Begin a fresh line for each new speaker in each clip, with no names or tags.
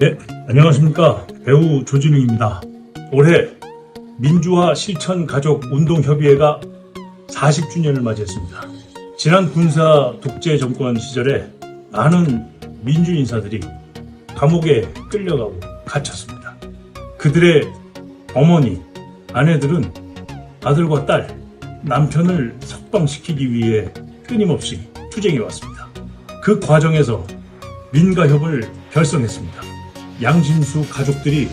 네, 안녕하십니까. 배우 조진웅입니다. 올해 민주화 실천 가족 운동협의회가 40주년을 맞이했습니다. 지난 군사 독재 정권 시절에 많은 민주 인사들이 감옥에 끌려가고 갇혔습니다. 그들의 어머니, 아내들은 아들과 딸, 남편을 석방시키기 위해 끊임없이 투쟁해 왔습니다. 그 과정에서 민가협을 결성했습니다. 양심수 가족들이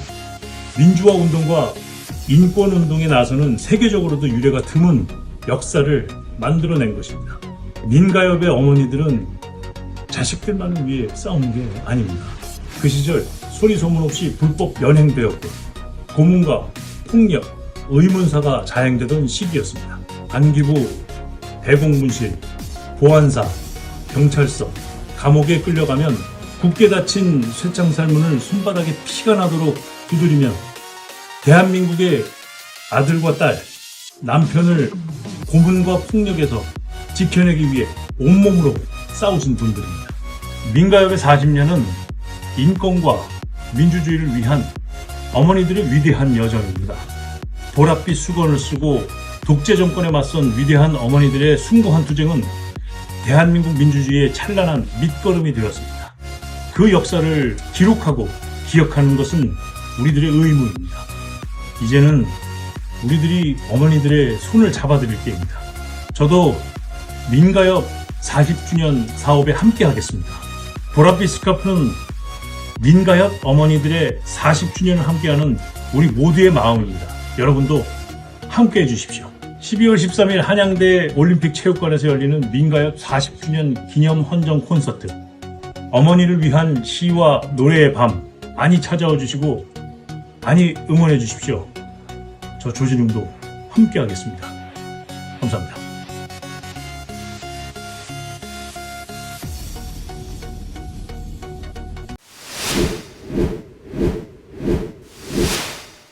민주화 운동과 인권 운동에 나서는 세계적으로도 유례가 드문 역사를 만들어낸 것입니다. 민가협의 어머니들은 자식들만을 위해 싸우는 게 아닙니다. 그 시절 소리 소문 없이 불법 연행되었고 고문과 폭력, 의문사가 자행되던 시기였습니다. 안기부, 대공문실, 보안사, 경찰서, 감옥에 끌려가면 굳게 닫힌 쇠창 살 문을 손바닥에 피가 나도록 두드리며 대한민국의 아들과 딸, 남편을 고문과 폭력에서 지켜내기 위해 온몸으로 싸우신 분들입니다. 민가협의 40년은 인권과 민주주의를 위한 어머니들의 위대한 여정입니다. 보랏빛 수건을 쓰고 독재 정권에 맞선 위대한 어머니들의 숭고한 투쟁은 대한민국 민주주의의 찬란한 밑거름이 되었습니다. 그 역사를 기록하고 기억하는 것은 우리들의 의무입니다. 이제는 우리들이 어머니들의 손을 잡아드릴 때입니다. 저도 민가협 40주년 사업에 함께 하겠습니다. 보랏빛 스카프는 민가협 어머니들의 40주년을 함께하는 우리 모두의 마음입니다. 여러분도 함께 해주십시오. 12월 13일 한양대 올림픽 체육관에서 열리는 민가협 40주년 기념 헌정 콘서트. 어머니를 위한 시와 노래의 밤 많이 찾아와 주시고 많이 응원해 주십시오. 저 조진웅도 함께 하겠습니다. 감사합니다.